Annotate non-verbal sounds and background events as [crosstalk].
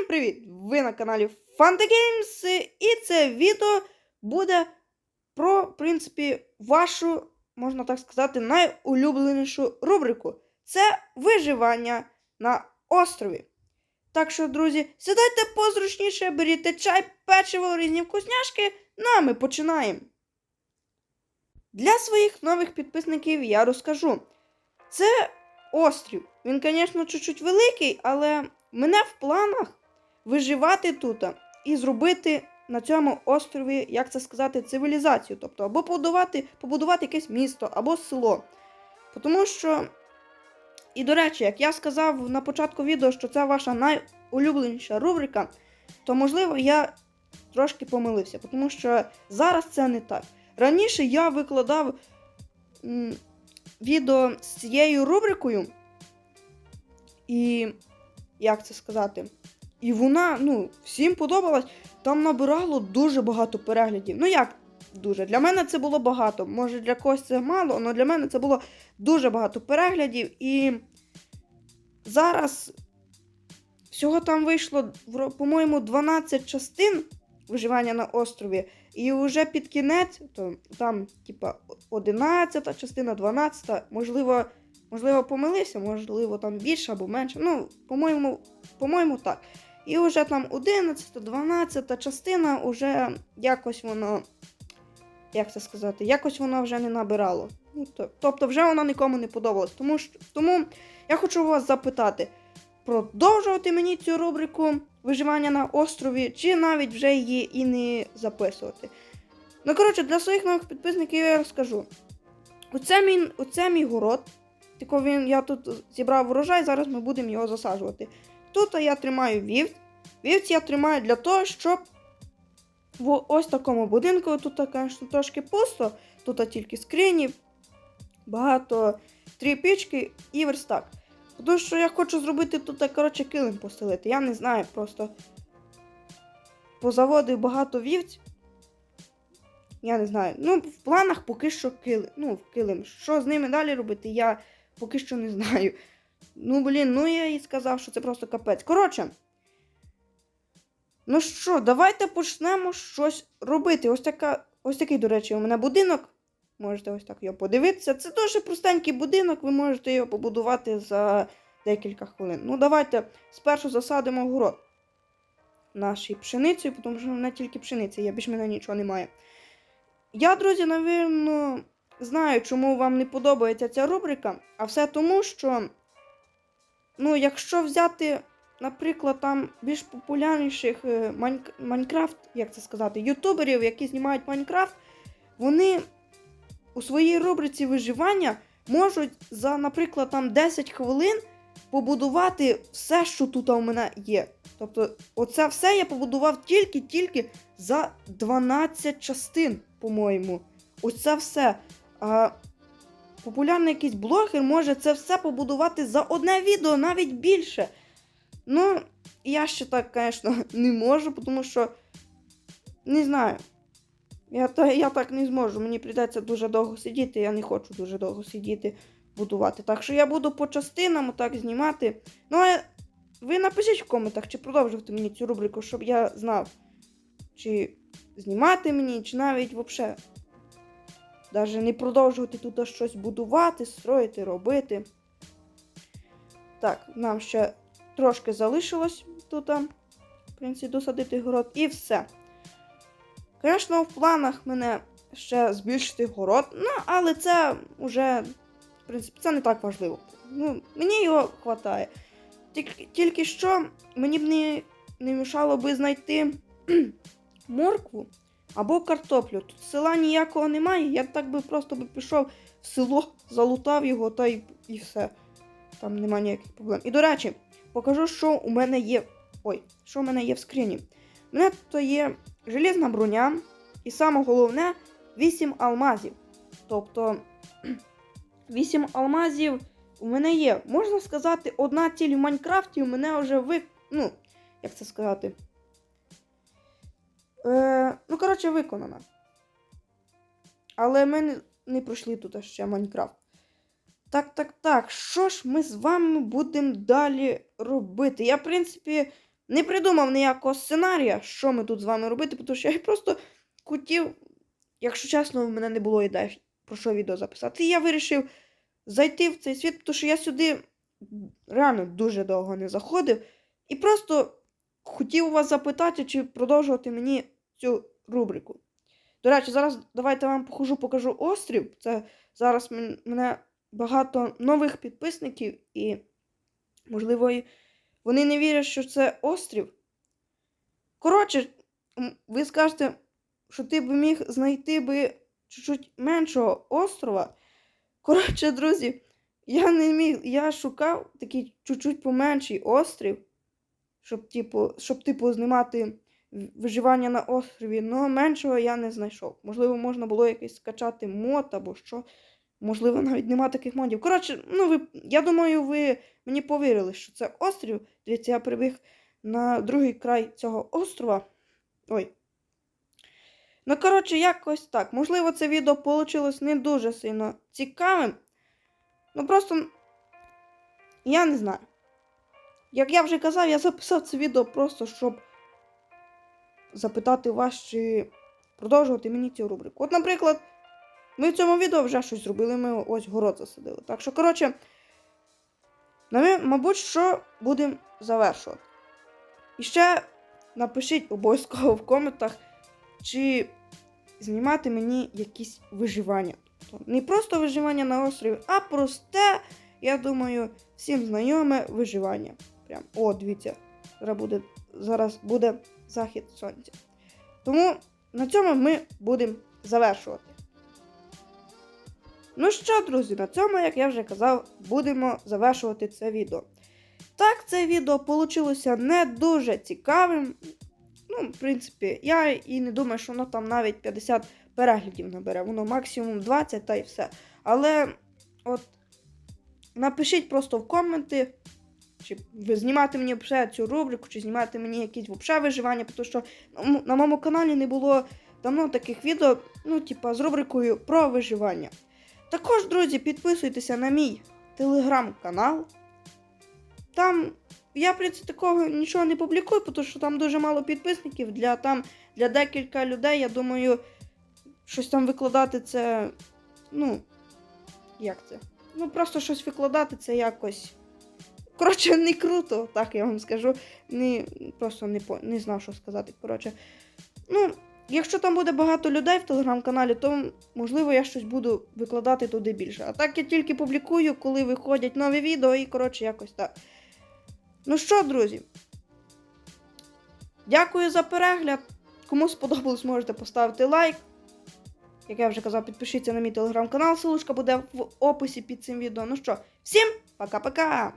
Всім привіт! Ви на каналі FantaGames і це відео буде про, в принципі, вашу, можна так сказати, найулюбленішу рубрику. Це виживання на острові. Так що, друзі, сідайте позручніше, беріть чай, печиво, різні вкусняшки, ну а ми починаємо. Для своїх нових підписників я розкажу. Це острів. Він, звісно, чуть-чуть великий, але мене в планах виживати тут і зробити на цьому острові, як це сказати, цивілізацію. Тобто, або побудувати, побудувати якесь місто, або село. Тому що, і до речі, як я сказав на початку відео, що це ваша найулюбленіша рубрика, то можливо я трошки помилився, тому що зараз це не так. Раніше я викладав відео з цією рубрикою. І як це сказати? І вона, ну, всім подобалась. Там набирало дуже багато переглядів. Ну як дуже? Для мене це було багато. Може для когось це мало, але для мене це було дуже багато переглядів. І зараз всього там вийшло, по-моєму, 12 частин виживання на острові. І вже під кінець, то там, типа, 11 частина, 12, можливо, можливо, помилився, можливо, там більше або менше. Ну, по-моєму, по-моєму, так. І вже там 11, 12 частина, уже якось воно, як це сказати, якось воно вже не набирало. Ну, то- тобто, вже воно нікому не подобалось. Тому, що, тому я хочу вас запитати, продовжувати мені цю рубрику виживання на острові, чи навіть вже її і не записувати. Ну, коротше, для своїх нових підписників я розкажу. Оце мій, оце мій город. Тільки він, я тут зібрав урожай, зараз ми будемо його засаджувати. Тут я тримаю вівць. Вівць я тримаю для того, щоб в ось такому будинку, тут, звісно, трошки пусто, тут тільки скрині, багато три пічки і верстак. Тому що я хочу зробити тут, коротше, килим постелити. Я не знаю, просто позаводив багато вівць. Я не знаю. Ну, в планах поки що килим. Ну, килим. Що з ними далі робити, я поки що не знаю. Ну, блін, ну я і сказав, що це просто капець. Коротше. Ну що, давайте почнемо щось робити. Ось така, ось такий, до речі, у мене будинок. Можете ось так його подивитися. Це дуже простенький будинок, ви можете його побудувати за декілька хвилин. Ну, давайте спершу засадимо город нашій пшеницею, тому що в мене тільки пшениця, є, більш мене нічого немає. Я, друзі, напевно, знаю, чому вам не подобається ця рубрика, а все тому, що, ну, якщо взяти, наприклад, там більш популярніших е, Майнк- Майнкрафт, як це сказати, ютуберів, які знімають Майнкрафт, вони у своїй рубриці виживання можуть за, наприклад, там 10 хвилин побудувати все, що тут у мене є. Тобто, оце все я побудував тільки-тільки за 12 частин, по-моєму. Оце все. А популярний якийсь блогер може це все побудувати за одне відео, навіть більше. Ну, я ще так, звісно, [laughs] не можу, тому що не знаю. Я, я так не зможу. Мені прийдеться дуже довго сидіти. Я не хочу дуже довго сидіти, будувати. Так що я буду по частинам так знімати. Ну, а ви напишіть в коментах, чи продовжувати мені цю рубрику, щоб я знав, чи знімати мені, чи навіть взагалі. Навіть не продовжувати тут щось будувати, строїти, робити. Так, нам ще трошки залишилось тут, в принципі, досадити город і все. Звісно, в планах мене ще збільшити город, ну, але це вже, в принципі, це не так важливо. Ну, мені його вистачає. Тільки, тільки що мені б не, не мішало би знайти [clears throat] моркву або картоплю. Тут села ніякого немає, я так би просто би пішов в село, залутав його та й, і все. Там немає ніяких проблем. І до речі, покажу, що у мене є. Ой, що у мене є в скрині. У мене тут є железна броня, і саме головне 8 алмазів. Тобто [clears throat] 8 алмазів у мене є. Можна сказати, одна ціль в Майнкрафті у мене вже ви. Ну, як це сказати? Е, ну, коротше, виконана. Але ми не, пройшли тут ще Майнкрафт. Так, так, так. Що ж ми з вами будемо далі робити? Я, в принципі, не придумав ніякого сценарія, що ми тут з вами робити, тому що я просто хотів, якщо чесно, в мене не було ідей, про що відео записати. І я вирішив зайти в цей світ, тому що я сюди реально дуже довго не заходив. І просто хотів вас запитати, чи продовжувати мені цю рубрику. До речі, зараз давайте вам похожу, покажу острів. Це зараз мене багато нових підписників, і, можливо, вони не вірять, що це острів. Коротше, ви скажете, що ти б міг знайти би чуть-чуть меншого острова. Коротше, друзі, я не міг, я шукав такий чуть-чуть поменший острів, щоб, типу, щоб, типу, знімати виживання на острові, але меншого я не знайшов. Можливо, можна було якийсь скачати мод або що. Можливо, навіть нема таких модів. Коротше, ну ви, я думаю, ви мені повірили, що це острів. Дивіться, я прибіг на другий край цього острова. Ой. Ну, коротше, якось так. Можливо, це відео вийшло не дуже сильно цікавим. Ну просто. Я не знаю. Як я вже казав, я записав це відео просто, щоб запитати вас, чи продовжувати мені цю рубрику. От, наприклад, ми в цьому відео вже щось зробили, ми ось город засадили. Так що, коротше, наві- мабуть, що будемо завершувати. І ще напишіть обов'язково в коментах, чи знімати мені якісь виживання. Тобто не просто виживання на острові, а просте, я думаю, всім знайоме виживання. Прям, о, дивіться, зараз буде, зараз буде захід сонця. Тому на цьому ми будемо завершувати. Ну що, друзі, на цьому, як я вже казав, будемо завершувати це відео. Так, це відео вийшло не дуже цікавим. Ну, в принципі, я і не думаю, що воно там навіть 50 переглядів набере, воно максимум 20 та й все. Але от напишіть просто в коменти, чи знімати мені вже цю рубрику, чи знімати мені якісь взагалі виживання, тому що на моєму каналі не було давно таких відео, ну, типа, з рубрикою про виживання. Також, друзі, підписуйтеся на мій телеграм-канал. Там я, в принципі, такого нічого не публікую, тому що там дуже мало підписників. Для там для декілька людей, я думаю, щось там викладати це. Ну, як це? Ну, просто щось викладати це якось. Коротше, не круто, так я вам скажу. Не, просто не, по, не знав, що сказати. Коротше. Ну, якщо там буде багато людей в телеграм-каналі, то можливо я щось буду викладати туди більше. А так я тільки публікую, коли виходять нові відео, і коротше, якось так. Ну що, друзі? Дякую за перегляд. Кому сподобалось, можете поставити лайк. Як я вже казав, підпишіться на мій телеграм-канал, ссылочка буде в описі під цим відео. Ну що, всім пока-пока!